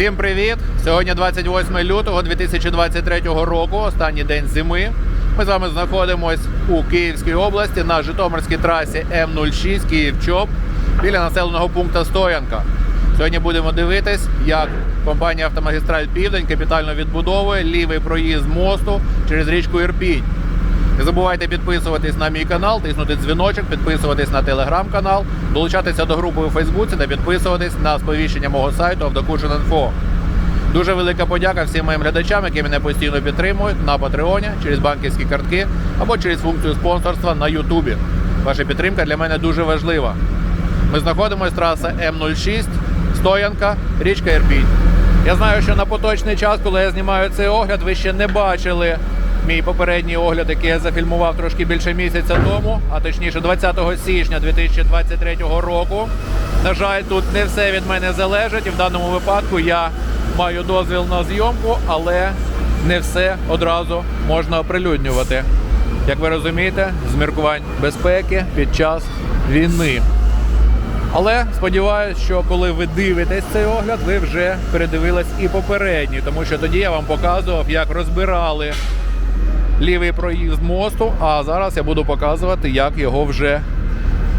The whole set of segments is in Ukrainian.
Всім привіт! Сьогодні 28 лютого 2023 року, останній день зими. Ми з вами знаходимось у Київській області на Житомирській трасі М06 Київ-Чоп біля населеного пункту Стоянка. Сьогодні будемо дивитись, як компанія Автомагістраль Південь капітально відбудовує лівий проїзд мосту через річку Ірпінь. Не забувайте підписуватись на мій канал, тиснути дзвіночок, підписуватись на телеграм-канал, долучатися до групи у Фейсбуці та підписуватись на сповіщення мого сайту Автокушен.Інфо. Дуже велика подяка всім моїм глядачам, які мене постійно підтримують на Патреоні через банківські картки або через функцію спонсорства на Ютубі. Ваша підтримка для мене дуже важлива. Ми знаходимося траса М06, Стоянка, річка Ірпінь. Я знаю, що на поточний час, коли я знімаю цей огляд, ви ще не бачили мій попередній огляд, який я зафільмував трошки більше місяця тому, а точніше 20 січня 2023 року. На жаль, тут не все від мене залежить, і в даному випадку я маю дозвіл на зйомку, але не все одразу можна оприлюднювати. Як ви розумієте, з міркувань безпеки під час війни. Але сподіваюся, що коли ви дивитесь цей огляд, ви вже передивились і попередній, тому що тоді я вам показував, як розбирали лівий проїзд мосту. А зараз я буду показувати, як його вже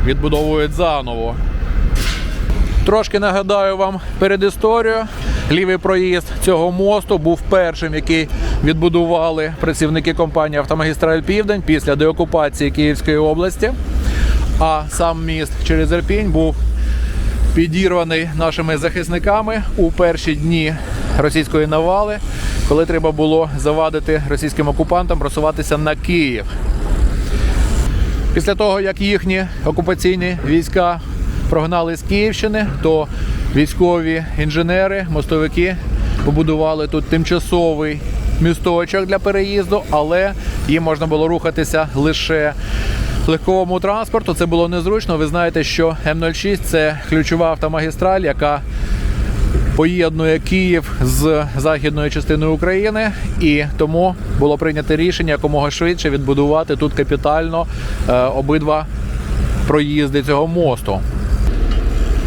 відбудовують заново. Трошки нагадаю вам перед історією. Лівий проїзд цього мосту був першим, який відбудували працівники компанії Автомагістраль Південь після деокупації Київської області. А сам міст через Ірпінь був підірваний нашими захисниками у перші дні російської навали, коли треба було завадити російським окупантам просуватися на Київ. Після того, як їхні окупаційні війська прогнали з Київщини, то військові інженери, мостовики побудували тут тимчасовий місточок для переїзду, але їм можна було рухатися лише легковому транспорту. Це було незручно. Ви знаєте, що М06 це ключова автомагістраль, яка поєднує Київ з західною частиною України, і тому було прийнято рішення якомога швидше відбудувати тут капітально е, обидва проїзди цього мосту.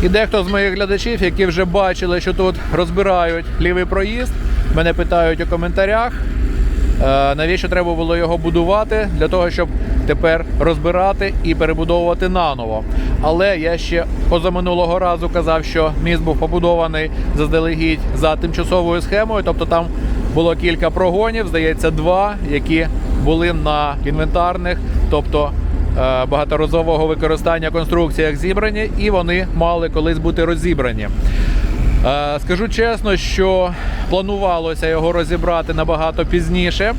І дехто з моїх глядачів, які вже бачили, що тут розбирають лівий проїзд, мене питають у коментарях, е, навіщо треба було його будувати для того, щоб тепер розбирати і перебудовувати наново. Але я ще позаминулого разу казав, що міст був побудований заздалегідь за тимчасовою схемою, тобто там було кілька прогонів, здається, два, які були на інвентарних, тобто е, багаторазового використання конструкціях зібрані, і вони мали колись бути розібрані. Е, Скажу чесно, що планувалося його розібрати набагато пізніше,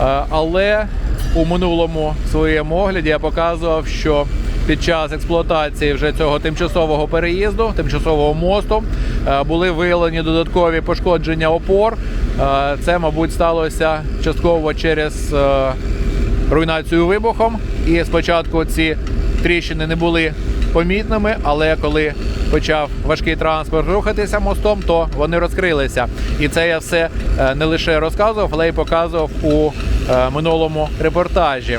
Е, але у минулому своєму огляді я показував, що під час експлуатації вже цього тимчасового переїзду, тимчасового мосту, е, були виявлені додаткові пошкодження опор. Е, Це, мабуть, сталося частково через е, руйнацію вибухом. І спочатку ці тріщини не були помітними, але коли почав важкий транспорт рухатися мостом, то вони розкрилися. І це я все не лише розказував, але й показував у минулому репортажі.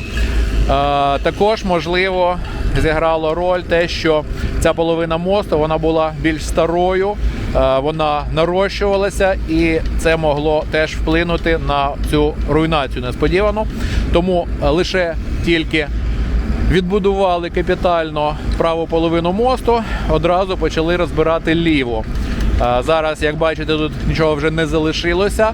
Е, Також можливо зіграло роль те, що ця половина мосту вона була більш старою, е, вона нарощувалася, і це могло теж вплинути на цю руйнацію несподівану. Тому е, лише тільки відбудували капітально праву половину мосту, одразу почали розбирати ліву. Зараз, як бачите, тут нічого вже не залишилося.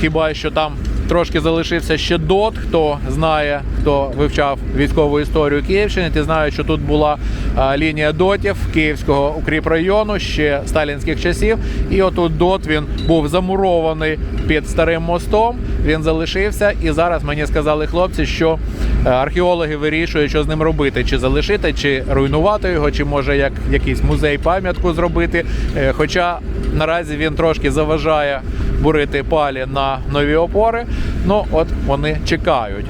Хіба що там трошки залишився ще дот. Хто знає, хто вивчав військову історію Київщини, ті знають, що тут була а, лінія дотів Київського укріпрайону ще сталінських часів. І отут дот він був замурований під старим мостом. Він залишився, і зараз мені сказали хлопці, що е, археологи вирішують, що з ним робити: чи залишити, чи руйнувати його, чи може як якийсь музей пам'ятку зробити. Е, Хоча наразі він трошки заважає бурити палі на нові опори. Ну от вони чекають.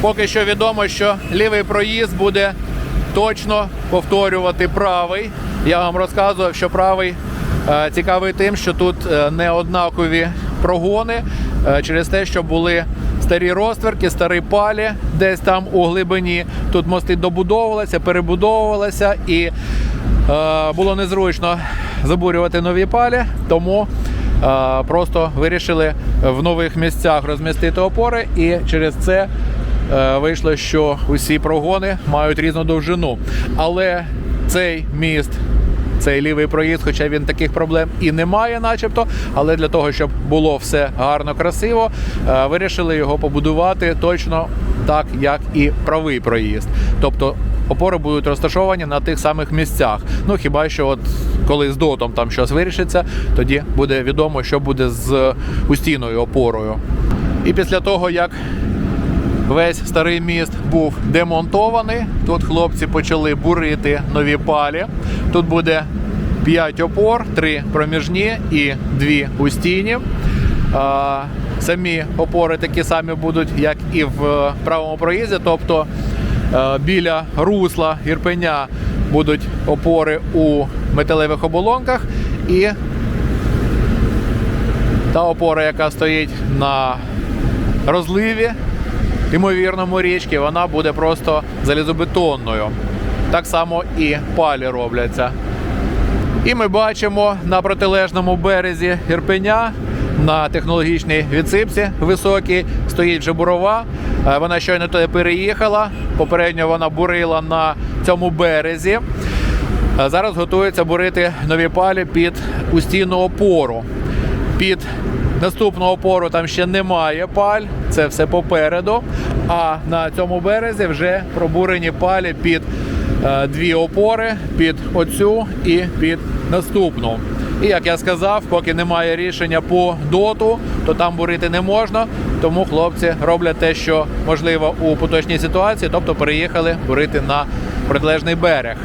Поки що відомо, що лівий проїзд буде точно повторювати правий. Я вам розказував, що правий е, цікавий тим, що тут е, не однакові прогони е, через те, що були старі розтверки, старі палі десь там у глибині. Тут мости добудовувалися, перебудовувалися і е, було незручно забурювати нові палі, тому просто вирішили в нових місцях розмістити опори, і через це е, вийшло, що усі прогони мають різну довжину. Але цей міст цей лівий проїзд, хоча він таких проблем і не має, начебто. Але для того, щоб було все гарно, красиво, е, вирішили його побудувати точно так, як і правий проїзд. Тобто опори будуть розташовані на тих самих місцях. Ну хіба що, от коли з дотом там щось вирішиться, тоді буде відомо, що буде з устійною опорою. І після того, як Весь старий міст був демонтований. Тут хлопці почали бурити нові палі. Тут буде 5 опор, 3 проміжні і 2 устійні. Самі опори такі самі будуть, як і в правому проїзді. Тобто біля русла Ірпеня будуть опори у металевих оболонках і та опора, яка стоїть на розливі, ймовірному річки, вона буде просто залізобетонною. Так само і палі робляться. І ми бачимо на протилежному березі Ірпеня на технологічній відсипці високій стоїть вже бурова. Е, Вона щойно туди переїхала. Попередньо вона бурила на цьому березі. Е, Зараз готується бурити нові палі під устійну опору. Під наступну опору там ще немає паль, це все попереду. А на цьому березі вже пробурені палі під е, дві опори, під оцю і під наступну. І як я сказав, поки немає рішення по доту, то там бурити не можна. Тому хлопці роблять те, що можливо у поточній ситуації, тобто переїхали бурити на протилежний берег.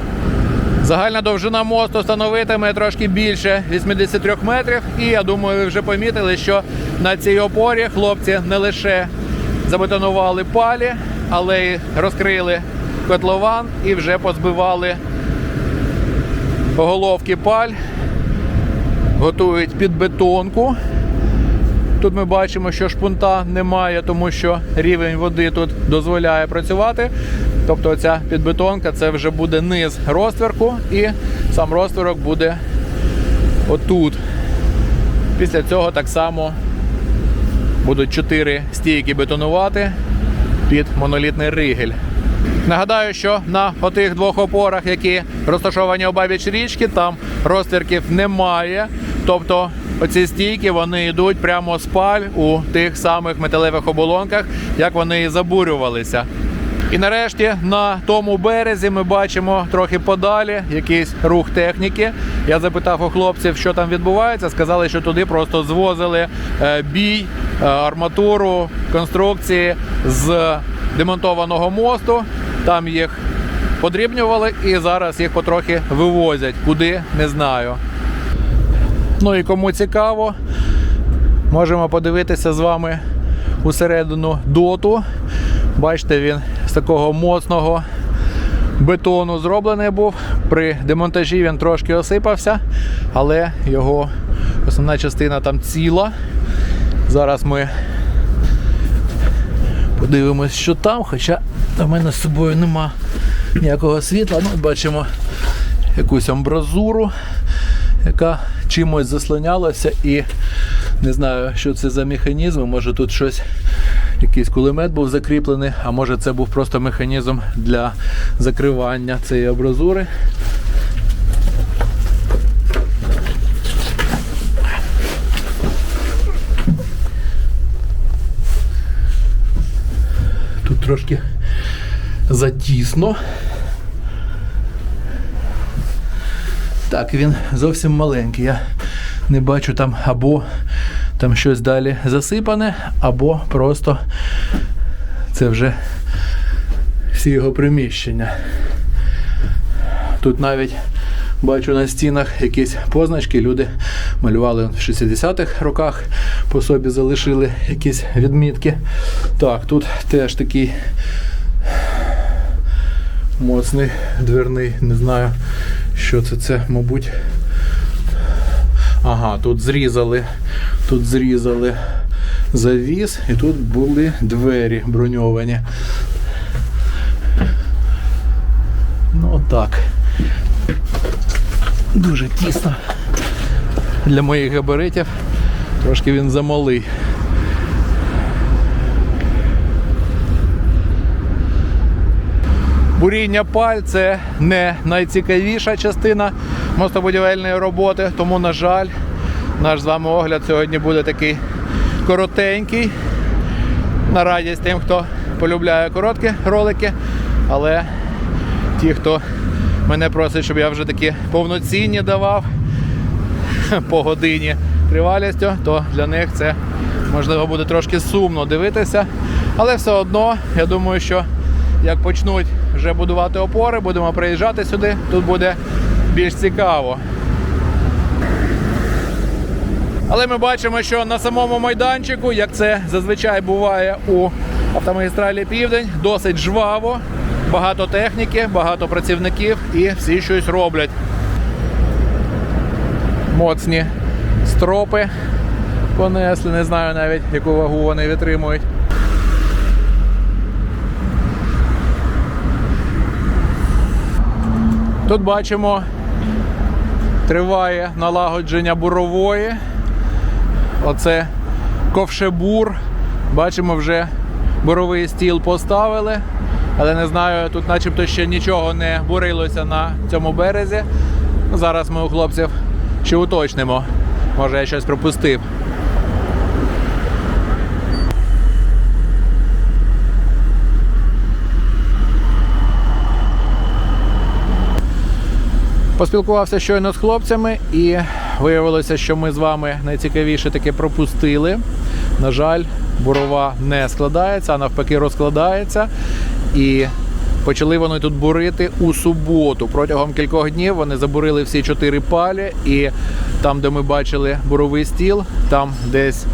Загальна довжина мосту становитиме трошки більше 83 метрів. І я думаю, ви вже помітили, що на цій опорі хлопці не лише забетонували палі, але й розкрили котлован і вже позбивали головки паль, готують під бетонку. Тут ми бачимо, що шпунта немає, тому що рівень води тут дозволяє працювати. Тобто ця підбетонка це вже буде низ розтверку, і сам розтворок буде отут. Після цього так само будуть 4 стійки бетонувати під монолітний ригель. Нагадаю, що на отих двох опорах, які розташовані обабіч річки, там розтвірків немає. Тобто оці стійки вони йдуть прямо з паль у тих самих металевих оболонках, як вони і забурювалися. І нарешті на тому березі ми бачимо трохи подалі якийсь рух техніки. Я запитав у хлопців, що там відбувається. Сказали, що туди просто звозили е, бій, е, арматуру, конструкції з демонтованого мосту. Там їх подрібнювали і зараз їх потрохи вивозять. Куди не знаю. Ну і кому цікаво, можемо подивитися з вами усередину доту. Бачите, він з такого моцного бетону зроблений був. При демонтажі він трошки осипався, але його основна частина там ціла. Зараз ми подивимось, що там, хоча в мене з собою нема ніякого світла. Ну, бачимо якусь амбразуру, яка чимось заслонялася і не знаю, що це за механізм. Може тут щось, якийсь кулемет був закріплений, а може це був просто механізм для закривання цієї абразури. Тут трошки затісно. Так, він зовсім маленький. Я не бачу там або там щось далі засипане, або просто це вже всі його приміщення. Тут навіть бачу на стінах якісь позначки. Люди малювали в 60-х роках, по собі залишили якісь відмітки. Так, тут теж такий моцний дверний, не знаю, що це. Це, мабуть. Ага, тут зрізали, тут зрізали завіс, і тут були двері броньовані. Ну так. Дуже тісно. Для моїх габаритів трошки він замалий. Буріння паль це не найцікавіша частина мостобудівельної роботи, тому, на жаль, наш з вами огляд сьогодні буде такий коротенький. На радість тим, хто полюбляє короткі ролики, але ті, хто мене просить, щоб я вже такі повноцінні давав по годині тривалістю, то для них це можливо буде трошки сумно дивитися. Але все одно, я думаю, що як почнуть вже будувати опори, будемо приїжджати сюди, тут буде більш цікаво. Але ми бачимо, що на самому майданчику, як це зазвичай буває у автомагістралі Південь, досить жваво, багато техніки, багато працівників і всі щось роблять. Моцні стропи понесли, не знаю навіть яку вагу вони витримують. Тут бачимо, триває налагодження бурової. Оце ковшебур. Бачимо, вже буровий стіл поставили. Але не знаю, тут начебто ще нічого не бурилося на цьому березі. Зараз ми у хлопців ще уточнимо. Може я щось пропустив. Поспілкувався щойно з хлопцями і виявилося, що ми з вами найцікавіше таке пропустили. На жаль, бурова не складається, а навпаки розкладається. І почали вони тут бурити у суботу. Протягом кількох днів вони забурили всі чотири палі, і там, де ми бачили буровий стіл, там десь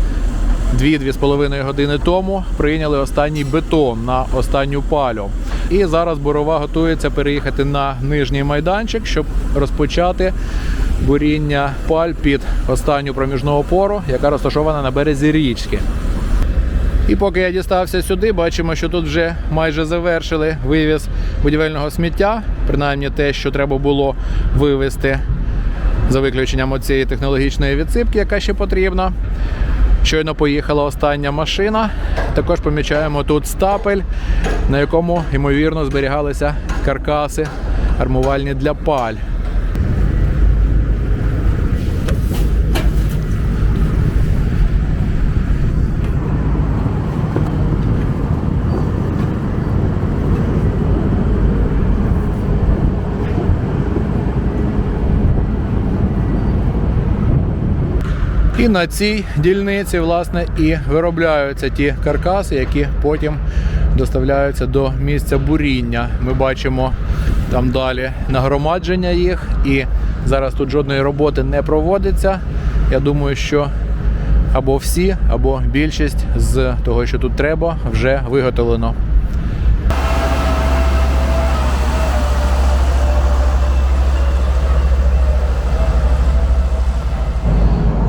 2-2,5 години тому прийняли останній бетон на останню палю. І зараз бурова готується переїхати на нижній майданчик, щоб розпочати буріння паль під останню проміжну опору, яка розташована на березі річки. І поки я дістався сюди, бачимо, що тут вже майже завершили вивіз будівельного сміття, принаймні те, що треба було вивезти за виключенням цієї технологічної відсипки, яка ще потрібна. Щойно поїхала остання машина. Також помічаємо тут стапель, на якому, ймовірно, зберігалися каркаси армувальні для паль. І на цій дільниці, власне, і виробляються ті каркаси, які потім доставляються до місця буріння. Ми бачимо там далі нагромадження їх, і зараз тут жодної роботи не проводиться. Я думаю, що або всі, або більшість з того, що тут треба, вже виготовлено.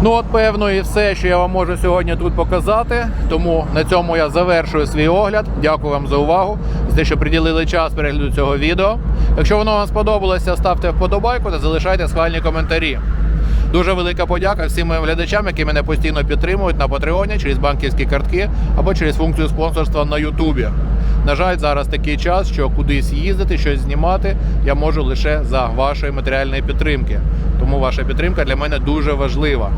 Ну, от, певно, і все, що я вам можу сьогодні тут показати. Тому на цьому я завершую свій огляд. Дякую вам за увагу, за те, що приділили час перегляду цього відео. Якщо воно вам сподобалося, ставте вподобайку та залишайте схвальні коментарі. Дуже велика подяка всім моїм глядачам, які мене постійно підтримують на Патреоні через банківські картки або через функцію спонсорства на Ютубі. На жаль, зараз такий час, що кудись їздити, щось знімати я можу лише за вашої матеріальної підтримки. Тому ваша підтримка для мене дуже важлива.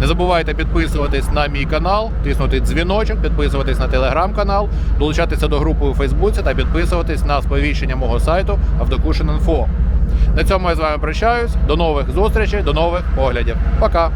Не забувайте підписуватись на мій канал, тиснути дзвіночок, підписуватись на телеграм-канал, долучатися до групи у Фейсбуці та підписуватись на сповіщення мого сайту Автокушин.Інфо. На цьому я з вами прощаюсь. До нових зустрічей, до нових оглядів. Пока!